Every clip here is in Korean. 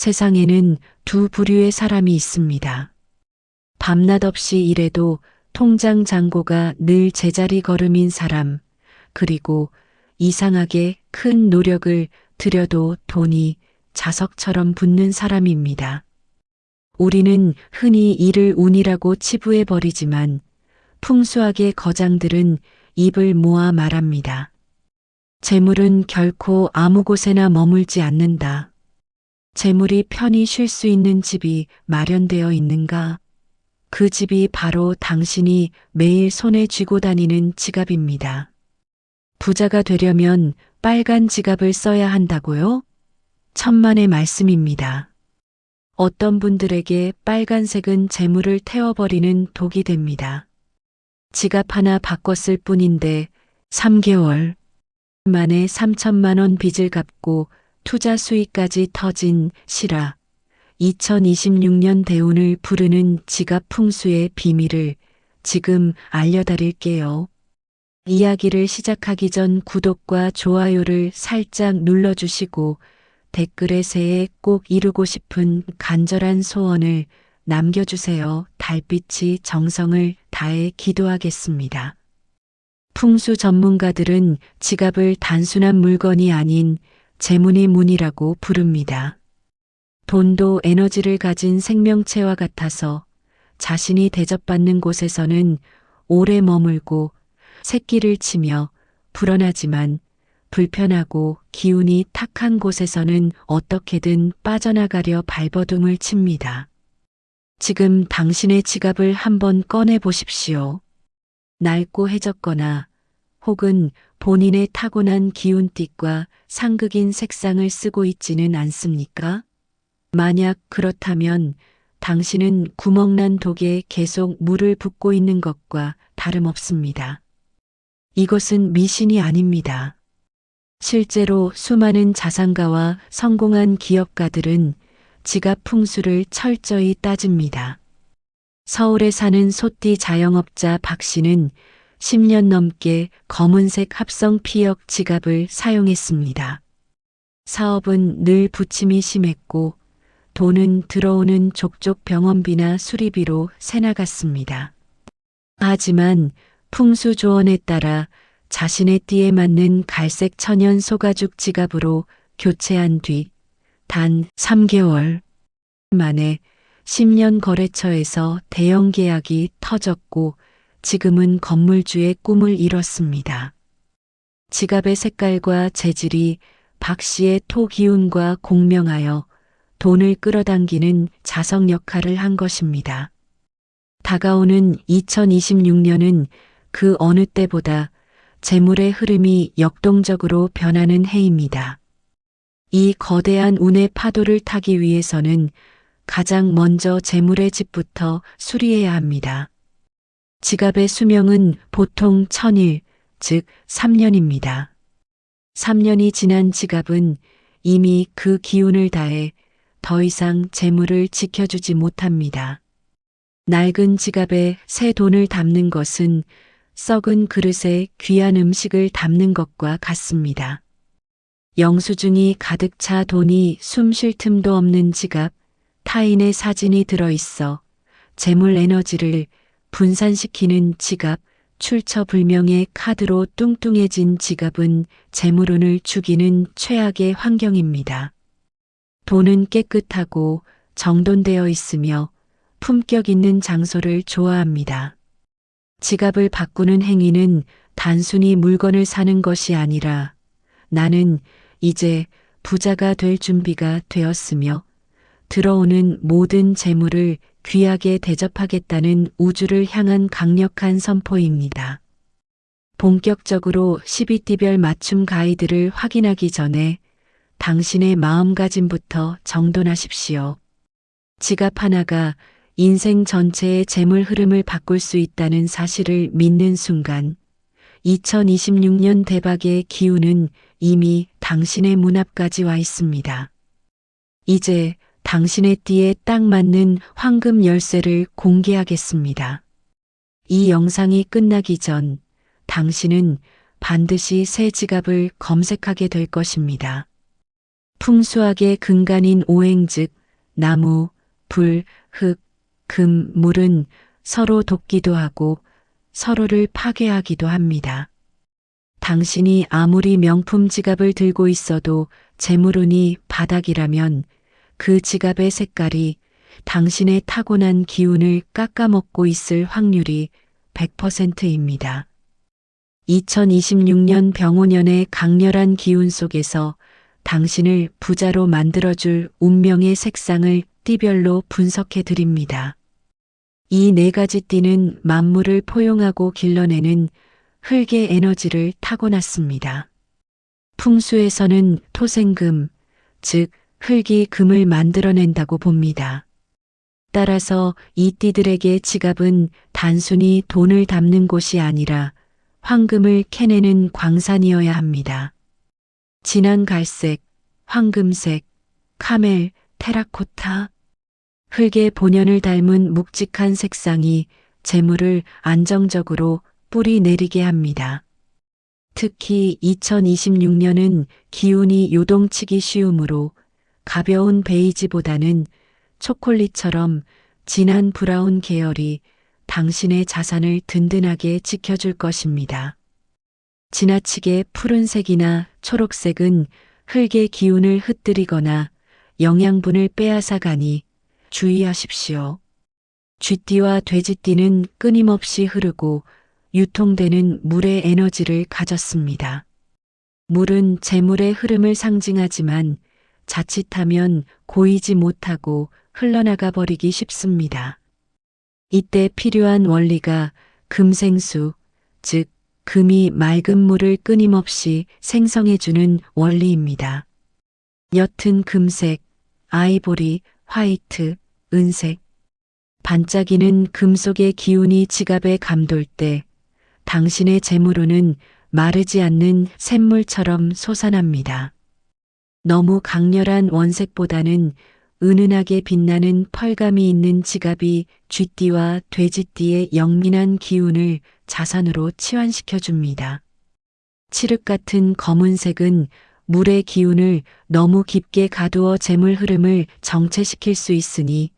세상에는 두 부류의 사람이 있습니다. 밤낮 없이 일해도 통장 잔고가 늘 제자리 걸음인 사람, 그리고 이상하게 큰 노력을 들여도 돈이 자석처럼 붙는 사람입니다. 우리는 흔히 이를 운이라고 치부해 버리지만 풍수학의 거장들은 입을 모아 말합니다. 재물은 결코 아무 곳에나 머물지 않는다. 재물이 편히 쉴 수 있는 집이 마련되어 있는가? 그 집이 바로 당신이 매일 손에 쥐고 다니는 지갑입니다. 부자가 되려면 빨간 지갑을 써야 한다고요? 천만의 말씀입니다. 어떤 분들에게 빨간색은 재물을 태워버리는 독이 됩니다. 지갑 하나 바꿨을 뿐인데 3개월 만에 3천만 원 빚을 갚고 투자 수익까지 터진 시라 2026년 대운을 부르는 지갑 풍수의 비밀을 지금 알려드릴게요. 이야기를 시작하기 전 구독과 좋아요를 살짝 눌러주시고 댓글에 새해 꼭 이루고 싶은 간절한 소원을 남겨주세요. 달빛이 정성을 다해 기도하겠습니다. 풍수 전문가들은 지갑을 단순한 물건이 아닌 재문의 문이라고 부릅니다. 돈도 에너지를 가진 생명체와 같아서 자신이 대접받는 곳에서는 오래 머물고 새끼를 치며 불안하지만 불편하고 기운이 탁한 곳에서는 어떻게든 빠져나가려 발버둥을 칩니다. 지금 당신의 지갑을 한번 꺼내 보십시오. 낡고 해졌거나 혹은 본인의 타고난 기운띠과 상극인 색상을 쓰고 있지는 않습니까? 만약 그렇다면 당신은 구멍난 독에 계속 물을 붓고 있는 것과 다름없습니다. 이것은 미신이 아닙니다. 실제로 수많은 자산가와 성공한 기업가들은 지갑 풍수를 철저히 따집니다. 서울에 사는 소띠 자영업자 박 씨는 10년 넘게 검은색 합성 피역 지갑을 사용했습니다. 사업은 늘 부침이 심했고 돈은 들어오는 족족 병원비나 수리비로 새나갔습니다. 하지만 풍수 조언에 따라 자신의 띠에 맞는 갈색 천연 소가죽 지갑으로 교체한 뒤 단 3개월 만에 10년 거래처에서 대형 계약이 터졌고 지금은 건물주의 꿈을 이뤘습니다. 지갑의 색깔과 재질이 박 씨의 토 기운과 공명하여 돈을 끌어당기는 자석 역할을 한 것입니다. 다가오는 2026년은 그 어느 때보다 재물의 흐름이 역동적으로 변하는 해입니다. 이 거대한 운의 파도를 타기 위해서는 가장 먼저 재물의 집부터 수리해야 합니다. 지갑의 수명은 보통 천일, 즉 3년입니다. 3년이 지난 지갑은 이미 그 기운을 다해 더 이상 재물을 지켜주지 못합니다. 낡은 지갑에 새 돈을 담는 것은 썩은 그릇에 귀한 음식을 담는 것과 같습니다. 영수증이 가득 차 돈이 숨 쉴 틈도 없는 지갑, 타인의 사진이 들어있어 재물 에너지를 분산시키는 지갑, 출처 불명의 카드로 뚱뚱해진 지갑은 재물운을 죽이는 최악의 환경입니다. 돈은 깨끗하고 정돈되어 있으며 품격 있는 장소를 좋아합니다. 지갑을 바꾸는 행위는 단순히 물건을 사는 것이 아니라 나는 이제 부자가 될 준비가 되었으며 들어오는 모든 재물을 귀하게 대접하겠다는 우주를 향한 강력한 선포입니다. 본격적으로 12띠별 맞춤 가이드를 확인하기 전에 당신의 마음가짐부터 정돈하십시오. 지갑 하나가 인생 전체의 재물 흐름을 바꿀 수 있다는 사실을 믿는 순간 2026년 대박의 기운은 이미 당신의 문 앞까지 와 있습니다. 이제 당신의 띠에 딱 맞는 황금 열쇠를 공개하겠습니다. 이 영상이 끝나기 전 당신은 반드시 새 지갑을 검색하게 될 것입니다. 풍수학의 근간인 오행 즉 나무, 불, 흙, 금, 물은 서로 돕기도 하고 서로를 파괴하기도 합니다. 당신이 아무리 명품 지갑을 들고 있어도 재물운이 바닥이라면 그 지갑의 색깔이 당신의 타고난 기운을 깎아먹고 있을 확률이 100%입니다. 2026년 병오년의 강렬한 기운 속에서 당신을 부자로 만들어줄 운명의 색상을 띠별로 분석해 드립니다. 이 네 가지 띠는 만물을 포용하고 길러내는 흙의 에너지를 타고났습니다. 풍수에서는 토생금, 즉 흙이 금을 만들어낸다고 봅니다. 따라서 이 띠들에게 지갑은 단순히 돈을 담는 곳이 아니라 황금을 캐내는 광산이어야 합니다. 진한 갈색, 황금색, 카멜, 테라코타, 흙의 본연을 닮은 묵직한 색상이 재물을 안정적으로 뿌리 내리게 합니다. 특히 2026년은 기운이 요동치기 쉬우므로 가벼운 베이지보다는 초콜릿처럼 진한 브라운 계열이 당신의 자산을 든든하게 지켜줄 것입니다. 지나치게 푸른색이나 초록색은 흙의 기운을 흩뜨리거나 영양분을 빼앗아 가니 주의하십시오. 쥐띠와 돼지띠는 끊임없이 흐르고 유통되는 물의 에너지를 가졌습니다. 물은 재물의 흐름을 상징하지만 자칫하면 고이지 못하고 흘러나가 버리기 쉽습니다. 이때 필요한 원리가 금생수, 즉 금이 맑은 물을 끊임없이 생성해주는 원리입니다. 옅은 금색, 아이보리, 화이트, 은색. 반짝이는 금속의 기운이 지갑에 감돌 때 당신의 재물운은 마르지 않는 샘물처럼 솟아납니다. 너무 강렬한 원색보다는 은은하게 빛나는 펄감이 있는 지갑이 쥐띠와 돼지띠의 영민한 기운을 자산으로 치환시켜 줍니다. 칠흑 같은 검은색은 물의 기운을 너무 깊게 가두어 재물 흐름을 정체시킬 수 있으니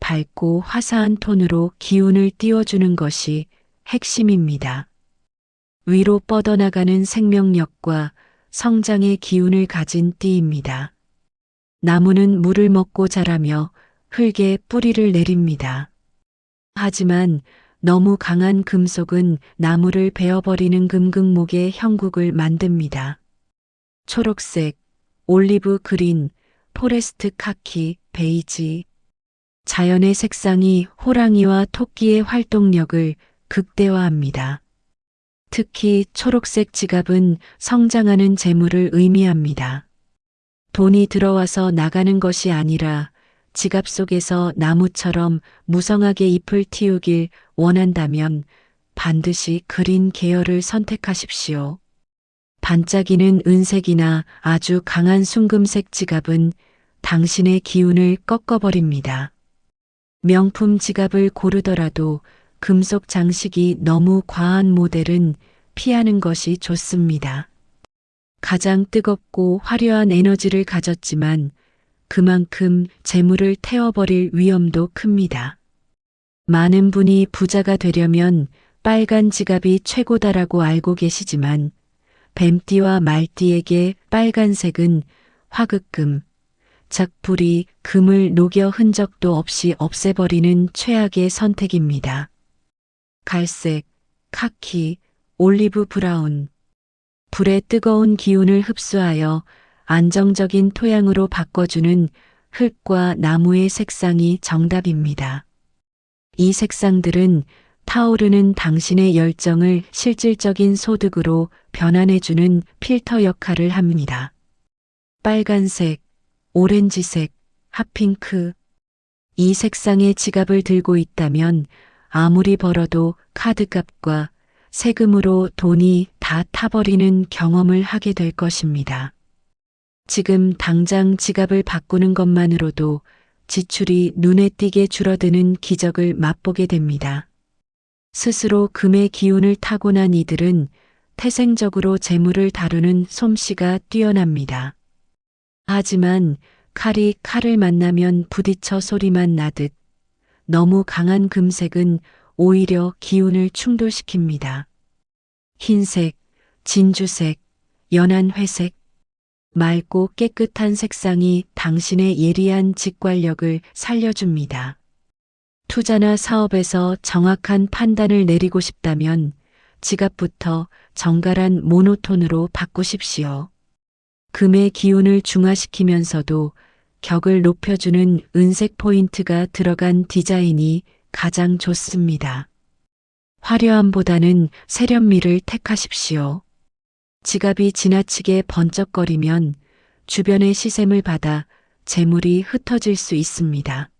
밝고 화사한 톤으로 기운을 띄워주는 것이 핵심입니다. 위로 뻗어나가는 생명력과 성장의 기운을 가진 띠입니다. 나무는 물을 먹고 자라며 흙에 뿌리를 내립니다. 하지만 너무 강한 금속은 나무를 베어버리는 금극목의 형국을 만듭니다. 초록색, 올리브 그린, 포레스트 카키, 베이지. 자연의 색상이 호랑이와 토끼의 활동력을 극대화합니다. 특히 초록색 지갑은 성장하는 재물을 의미합니다. 돈이 들어와서 나가는 것이 아니라 지갑 속에서 나무처럼 무성하게 잎을 틔우길 원한다면 반드시 그린 계열을 선택하십시오. 반짝이는 은색이나 아주 강한 순금색 지갑은 당신의 기운을 꺾어버립니다. 명품 지갑을 고르더라도 금속 장식이 너무 과한 모델은 피하는 것이 좋습니다. 가장 뜨겁고 화려한 에너지를 가졌지만 그만큼 재물을 태워버릴 위험도 큽니다. 많은 분이 부자가 되려면 빨간 지갑이 최고다라고 알고 계시지만 뱀띠와 말띠에게 빨간색은 화극금, 작불이 금을 녹여 흔적도 없이 없애버리는 최악의 선택입니다. 갈색, 카키, 올리브 브라운. 불의 뜨거운 기운을 흡수하여 안정적인 토양으로 바꿔주는 흙과 나무의 색상이 정답입니다. 이 색상들은 타오르는 당신의 열정을 실질적인 소득으로 변환해주는 필터 역할을 합니다. 빨간색, 오렌지색, 핫핑크. 이 색상의 지갑을 들고 있다면 아무리 벌어도 카드값과 세금으로 돈이 다 타버리는 경험을 하게 될 것입니다. 지금 당장 지갑을 바꾸는 것만으로도 지출이 눈에 띄게 줄어드는 기적을 맛보게 됩니다. 스스로 금의 기운을 타고난 이들은 태생적으로 재물을 다루는 솜씨가 뛰어납니다. 하지만 칼이 칼을 만나면 부딪혀 소리만 나듯 너무 강한 금색은 오히려 기운을 충돌시킵니다. 흰색, 진주색, 연한 회색, 맑고 깨끗한 색상이 당신의 예리한 직관력을 살려줍니다. 투자나 사업에서 정확한 판단을 내리고 싶다면 지갑부터 정갈한 모노톤으로 바꾸십시오. 금의 기운을 중화시키면서도 격을 높여주는 은색 포인트가 들어간 디자인이 가장 좋습니다. 화려함보다는 세련미를 택하십시오. 지갑이 지나치게 번쩍거리면 주변의 시샘을 받아 재물이 흩어질 수 있습니다.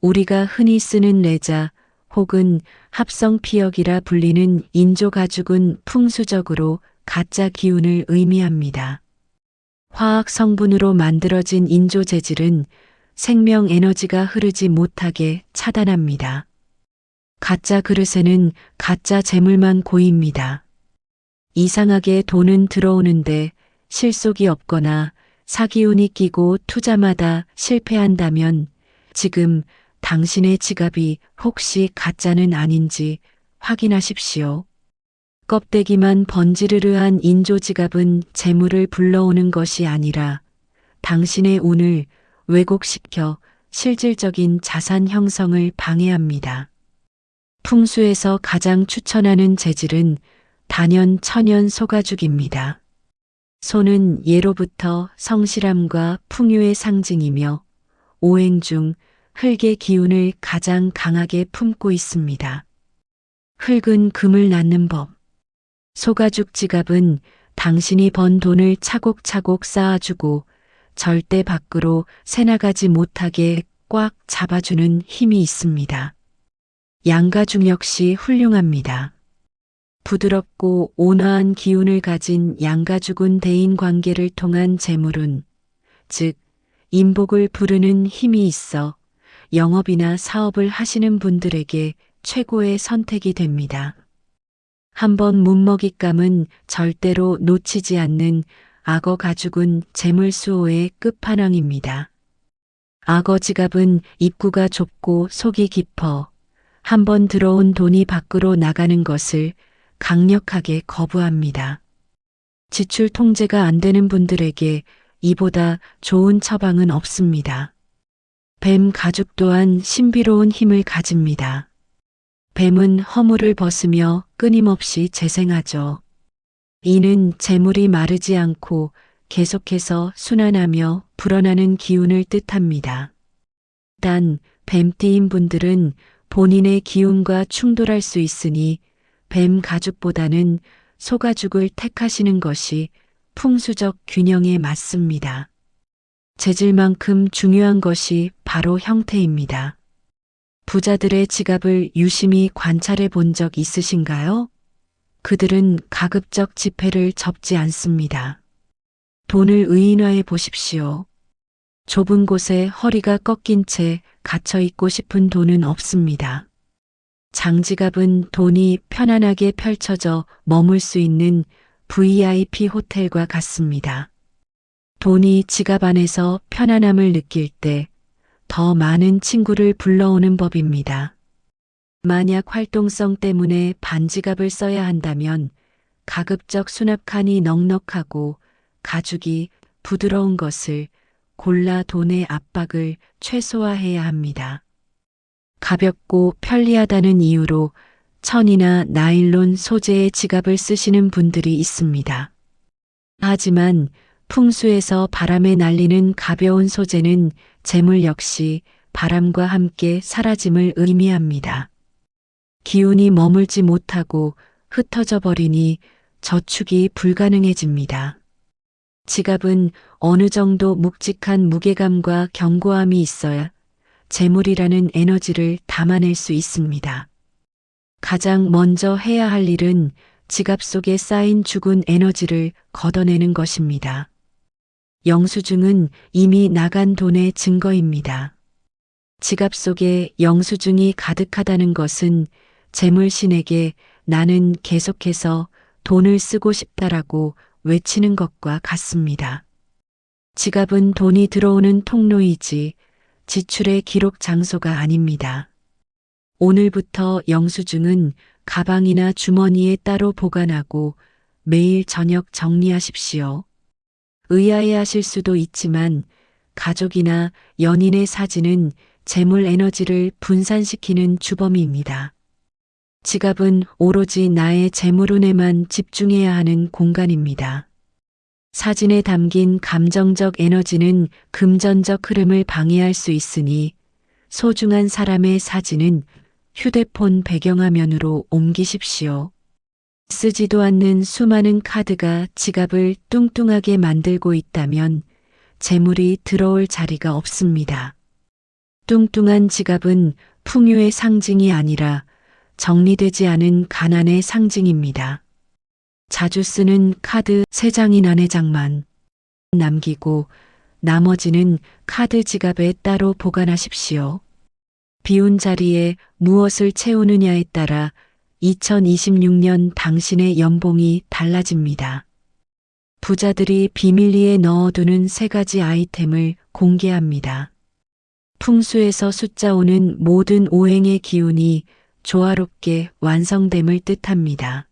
우리가 흔히 쓰는 레자 혹은 합성 피혁이라 불리는 인조 가죽은 풍수적으로 가짜 기운을 의미합니다. 화학 성분으로 만들어진 인조 재질은 생명 에너지가 흐르지 못하게 차단합니다. 가짜 그릇에는 가짜 재물만 고입니다. 이상하게 돈은 들어오는데 실속이 없거나 사기운이 끼고 투자마다 실패한다면 지금 당신의 지갑이 혹시 가짜는 아닌지 확인하십시오. 껍데기만 번지르르한 인조 지갑은 재물을 불러오는 것이 아니라 당신의 운을 왜곡시켜 실질적인 자산 형성을 방해합니다. 풍수에서 가장 추천하는 재질은 단연 천연 소가죽입니다. 소는 예로부터 성실함과 풍요의 상징이며 오행 중 흙의 기운을 가장 강하게 품고 있습니다. 흙은 금을 낳는 법. 소가죽 지갑은 당신이 번 돈을 차곡차곡 쌓아주고 절대 밖으로 새나가지 못하게 꽉 잡아주는 힘이 있습니다. 양가죽 역시 훌륭합니다. 부드럽고 온화한 기운을 가진 양가죽은 대인 관계를 통한 재물운, 즉, 인복을 부르는 힘이 있어 영업이나 사업을 하시는 분들에게 최고의 선택이 됩니다. 한번 문먹잇감은 절대로 놓치지 않는 악어 가죽은 재물 수호의 끝판왕입니다. 악어 지갑은 입구가 좁고 속이 깊어 한 번 들어온 돈이 밖으로 나가는 것을 강력하게 거부합니다. 지출 통제가 안 되는 분들에게 이보다 좋은 처방은 없습니다. 뱀 가죽 또한 신비로운 힘을 가집니다. 뱀은 허물을 벗으며 끊임없이 재생하죠. 이는 재물이 마르지 않고 계속해서 순환하며 불어나는 기운을 뜻합니다. 단, 뱀띠인 분들은 본인의 기운과 충돌할 수 있으니 뱀 가죽보다는 소가죽을 택하시는 것이 풍수적 균형에 맞습니다. 재질만큼 중요한 것이 바로 형태입니다. 부자들의 지갑을 유심히 관찰해 본 적 있으신가요? 그들은 가급적 지폐를 접지 않습니다. 돈을 의인화해 보십시오. 좁은 곳에 허리가 꺾인 채 갇혀 있고 싶은 돈은 없습니다. 장지갑은 돈이 편안하게 펼쳐져 머물 수 있는 VIP 호텔과 같습니다. 돈이 지갑 안에서 편안함을 느낄 때 더 많은 친구를 불러오는 법입니다. 만약 활동성 때문에 반지갑을 써야 한다면 가급적 수납칸이 넉넉하고 가죽이 부드러운 것을 골라 돈의 압박을 최소화해야 합니다. 가볍고 편리하다는 이유로 천이나 나일론 소재의 지갑을 쓰시는 분들이 있습니다. 하지만 풍수에서 바람에 날리는 가벼운 소재는 재물 역시 바람과 함께 사라짐을 의미합니다. 기운이 머물지 못하고 흩어져 버리니 저축이 불가능해집니다. 지갑은 어느 정도 묵직한 무게감과 견고함이 있어야 재물이라는 에너지를 담아낼 수 있습니다. 가장 먼저 해야 할 일은 지갑 속에 쌓인 죽은 에너지를 걷어내는 것입니다. 영수증은 이미 나간 돈의 증거입니다. 지갑 속에 영수증이 가득하다는 것은 재물신에게 나는 계속해서 돈을 쓰고 싶다라고 외치는 것과 같습니다. 지갑은 돈이 들어오는 통로이지 지출의 기록 장소가 아닙니다. 오늘부터 영수증은 가방이나 주머니에 따로 보관하고 매일 저녁 정리하십시오. 의아해 하실 수도 있지만 가족이나 연인의 사진은 재물 에너지를 분산시키는 주범입니다. 지갑은 오로지 나의 재물운에만 집중해야 하는 공간입니다. 사진에 담긴 감정적 에너지는 금전적 흐름을 방해할 수 있으니 소중한 사람의 사진은 휴대폰 배경화면으로 옮기십시오. 쓰지도 않는 수많은 카드가 지갑을 뚱뚱하게 만들고 있다면 재물이 들어올 자리가 없습니다. 뚱뚱한 지갑은 풍요의 상징이 아니라 정리되지 않은 가난의 상징입니다. 자주 쓰는 카드 3장이나 4장만 남기고 나머지는 카드 지갑에 따로 보관하십시오. 비운 자리에 무엇을 채우느냐에 따라 2026년 당신의 연봉이 달라집니다. 부자들이 비밀리에 넣어두는 세 가지 아이템을 공개합니다. 풍수에서 숫자 오는 모든 오행의 기운이 조화롭게 완성됨을 뜻합니다.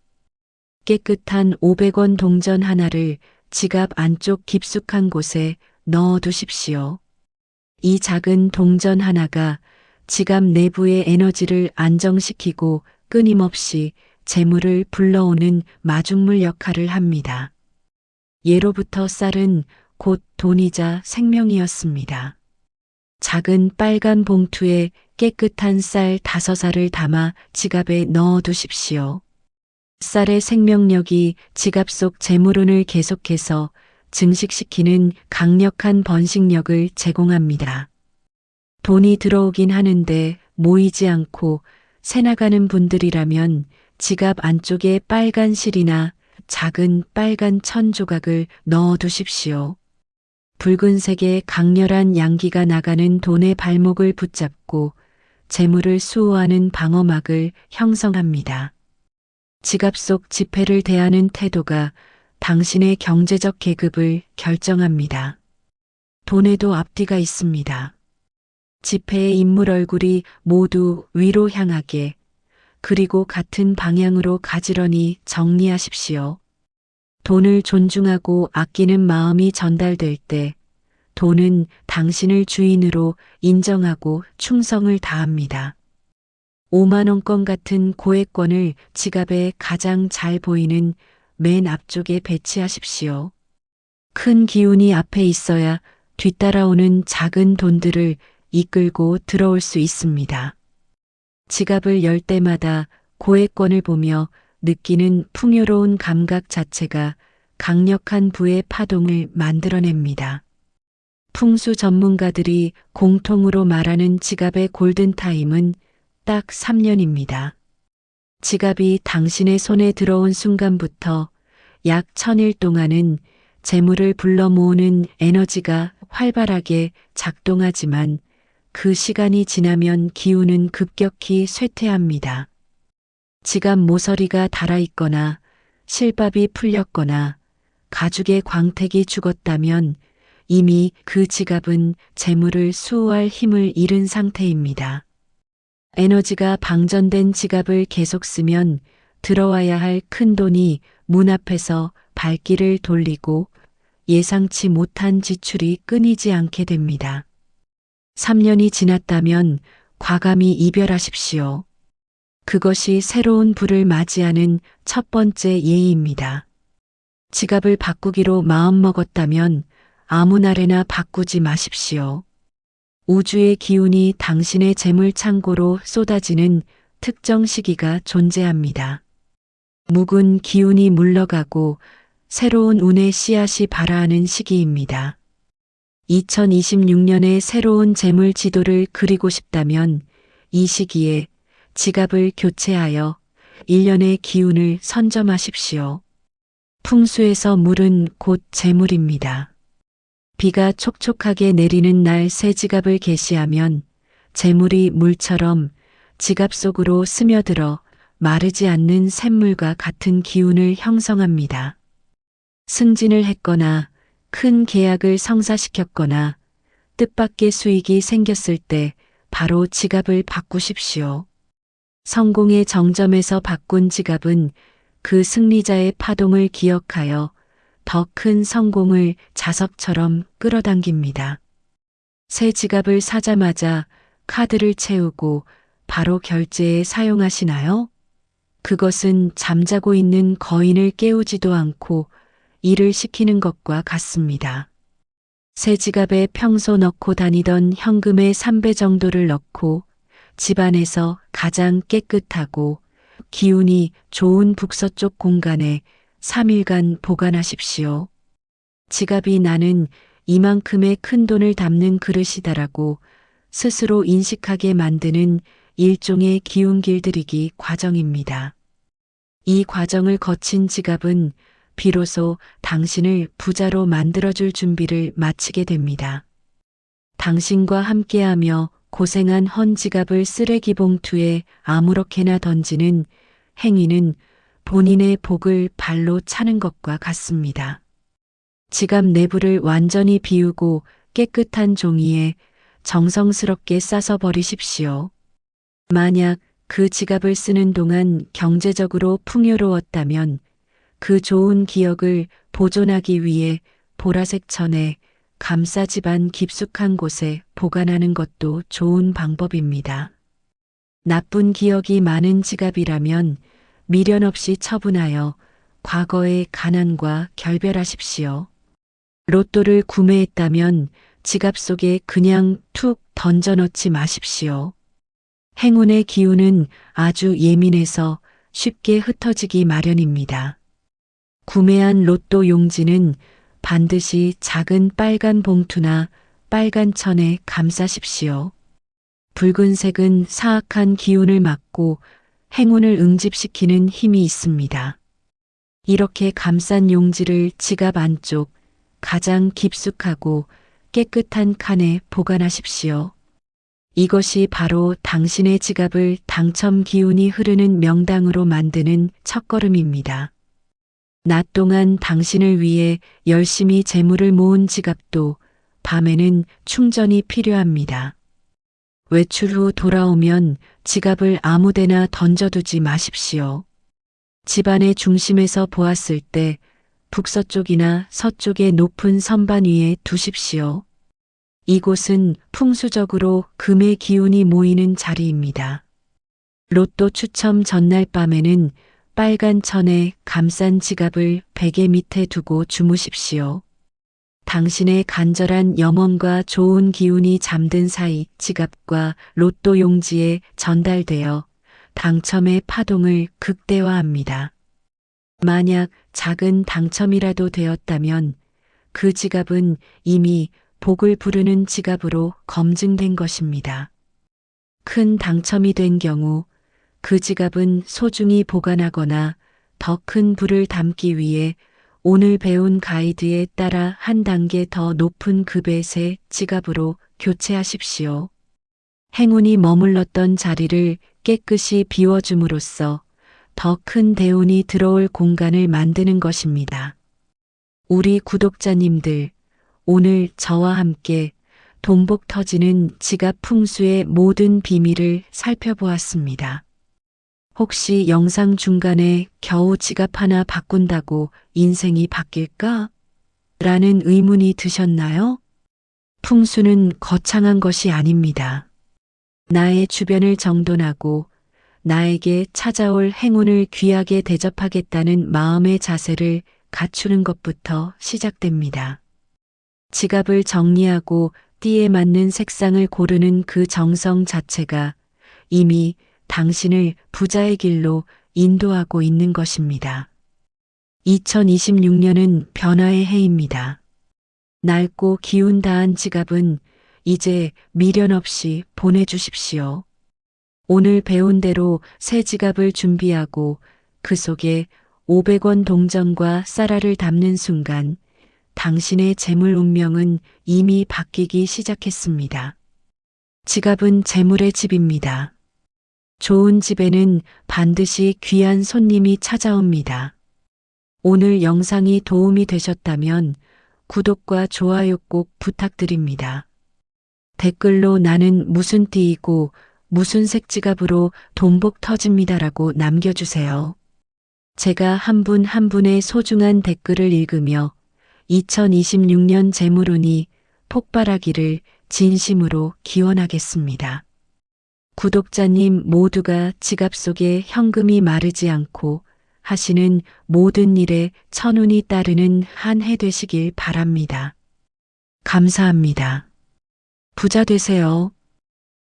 깨끗한 500원 동전 하나를 지갑 안쪽 깊숙한 곳에 넣어 두십시오. 이 작은 동전 하나가 지갑 내부의 에너지를 안정시키고 끊임없이 재물을 불러오는 마중물 역할을 합니다. 예로부터 쌀은 곧 돈이자 생명이었습니다. 작은 빨간 봉투에 깨끗한 쌀 다섯 알을 담아 지갑에 넣어 두십시오. 쌀의 생명력이 지갑 속 재물운을 계속해서 증식시키는 강력한 번식력을 제공합니다. 돈이 들어오긴 하는데 모이지 않고 새 나가는 분들이라면 지갑 안쪽에 빨간 실이나 작은 빨간 천 조각을 넣어 두십시오. 붉은색의 강렬한 양기가 나가는 돈의 발목을 붙잡고 재물을 수호하는 방어막을 형성합니다. 지갑 속 지폐를 대하는 태도가 당신의 경제적 계급을 결정합니다. 돈에도 앞뒤가 있습니다. 지폐의 인물 얼굴이 모두 위로 향하게 그리고 같은 방향으로 가지런히 정리하십시오. 돈을 존중하고 아끼는 마음이 전달될 때 돈은 당신을 주인으로 인정하고 충성을 다합니다. 5만원권 같은 고액권을 지갑에 가장 잘 보이는 맨 앞쪽에 배치하십시오. 큰 기운이 앞에 있어야 뒤따라오는 작은 돈들을 이끌고 들어올 수 있습니다. 지갑을 열 때마다 고액권을 보며 느끼는 풍요로운 감각 자체가 강력한 부의 파동을 만들어냅니다. 풍수 전문가들이 공통으로 말하는 지갑의 골든타임은 딱 3년입니다. 지갑이 당신의 손에 들어온 순간부터 약 천일 동안은 재물을 불러 모으는 에너지가 활발하게 작동하지만 그 시간이 지나면 기운은 급격히 쇠퇴합니다. 지갑 모서리가 달아있거나 실밥이 풀렸거나 가죽의 광택이 죽었다면 이미 그 지갑은 재물을 수호할 힘을 잃은 상태입니다. 에너지가 방전된 지갑을 계속 쓰면 들어와야 할 큰 돈이 문 앞에서 발길을 돌리고 예상치 못한 지출이 끊이지 않게 됩니다. 3년이 지났다면 과감히 이별하십시오. 그것이 새로운 불을 맞이하는 첫 번째 예의입니다. 지갑을 바꾸기로 마음먹었다면 아무 날에나 바꾸지 마십시오. 우주의 기운이 당신의 재물 창고로 쏟아지는 특정 시기가 존재합니다. 묵은 기운이 물러가고 새로운 운의 씨앗이 발아하는 시기입니다. 2026년의 새로운 재물 지도를 그리고 싶다면 이 시기에 지갑을 교체하여 1년의 기운을 선점하십시오. 풍수에서 물은 곧 재물입니다. 비가 촉촉하게 내리는 날 새 지갑을 개시하면 재물이 물처럼 지갑 속으로 스며들어 마르지 않는 샘물과 같은 기운을 형성합니다. 승진을 했거나 큰 계약을 성사시켰거나 뜻밖의 수익이 생겼을 때 바로 지갑을 바꾸십시오. 성공의 정점에서 바꾼 지갑은 그 승리자의 파동을 기억하여 더 큰 성공을 자석처럼 끌어당깁니다. 새 지갑을 사자마자 카드를 채우고 바로 결제에 사용하시나요? 그것은 잠자고 있는 거인을 깨우지도 않고 일을 시키는 것과 같습니다. 새 지갑에 평소 넣고 다니던 현금의 3배 정도를 넣고 집안에서 가장 깨끗하고 기운이 좋은 북서쪽 공간에 3일간 보관하십시오. 지갑이 나는 이만큼의 큰 돈을 담는 그릇이다라고 스스로 인식하게 만드는 일종의 기운 길들이기 과정입니다. 이 과정을 거친 지갑은 비로소 당신을 부자로 만들어줄 준비를 마치게 됩니다. 당신과 함께하며 고생한 헌 지갑을 쓰레기 봉투에 아무렇게나 던지는 행위는 본인의 복을 발로 차는 것과 같습니다. 지갑 내부를 완전히 비우고 깨끗한 종이에 정성스럽게 싸서 버리십시오. 만약 그 지갑을 쓰는 동안 경제적으로 풍요로웠다면 그 좋은 기억을 보존하기 위해 보라색 천에 감싸 집안 깊숙한 곳에 보관하는 것도 좋은 방법입니다. 나쁜 기억이 많은 지갑이라면 미련 없이 처분하여 과거의 가난과 결별하십시오. 로또를 구매했다면 지갑 속에 그냥 툭 던져넣지 마십시오. 행운의 기운은 아주 예민해서 쉽게 흩어지기 마련입니다. 구매한 로또 용지는 반드시 작은 빨간 봉투나 빨간 천에 감싸십시오. 붉은색은 사악한 기운을 막고 행운을 응집시키는 힘이 있습니다. 이렇게 감싼 용지를 지갑 안쪽 가장 깊숙하고 깨끗한 칸에 보관하십시오. 이것이 바로 당신의 지갑을 당첨 기운이 흐르는 명당으로 만드는 첫걸음입니다. 낮 동안 당신을 위해 열심히 재물을 모은 지갑도 밤에는 충전이 필요합니다. 외출 후 돌아오면 지갑을 아무데나 던져두지 마십시오. 집안의 중심에서 보았을 때 북서쪽이나 서쪽의 높은 선반 위에 두십시오. 이곳은 풍수적으로 금의 기운이 모이는 자리입니다. 로또 추첨 전날 밤에는 빨간 천에 감싼 지갑을 베개 밑에 두고 주무십시오. 당신의 간절한 염원과 좋은 기운이 잠든 사이 지갑과 로또 용지에 전달되어 당첨의 파동을 극대화합니다. 만약 작은 당첨이라도 되었다면 그 지갑은 이미 복을 부르는 지갑으로 검증된 것입니다. 큰 당첨이 된 경우 그 지갑은 소중히 보관하거나 더 큰 부를 담기 위해 오늘 배운 가이드에 따라 한 단계 더 높은 급의 새 지갑으로 교체하십시오. 행운이 머물렀던 자리를 깨끗이 비워줌으로써 더 큰 대운이 들어올 공간을 만드는 것입니다. 우리 구독자님들, 오늘 저와 함께 돈복 터지는 지갑 풍수의 모든 비밀을 살펴보았습니다. 혹시 영상 중간에 겨우 지갑 하나 바꾼다고 인생이 바뀔까? 라는 의문이 드셨나요? 풍수는 거창한 것이 아닙니다. 나의 주변을 정돈하고 나에게 찾아올 행운을 귀하게 대접하겠다는 마음의 자세를 갖추는 것부터 시작됩니다. 지갑을 정리하고 띠에 맞는 색상을 고르는 그 정성 자체가 이미 당신을 부자의 길로 인도하고 있는 것입니다. 2026년은 변화의 해입니다. 낡고 기운 다한 지갑은 이제 미련 없이 보내주십시오. 오늘 배운 대로 새 지갑을 준비하고 그 속에 500원 동전과 쌀알을 담는 순간 당신의 재물 운명은 이미 바뀌기 시작했습니다. 지갑은 재물의 집입니다. 좋은 집에는 반드시 귀한 손님이 찾아옵니다. 오늘 영상이 도움이 되셨다면 구독과 좋아요 꼭 부탁드립니다. 댓글로 나는 무슨 띠이고 무슨 색 지갑으로 돈복 터집니다라고 남겨주세요. 제가 한 분한 분의 소중한 댓글을 읽으며 2026년 재물운이 폭발하기를 진심으로 기원하겠습니다. 구독자님 모두가 지갑 속에 현금이 마르지 않고 하시는 모든 일에 천운이 따르는 한 해 되시길 바랍니다. 감사합니다. 부자 되세요.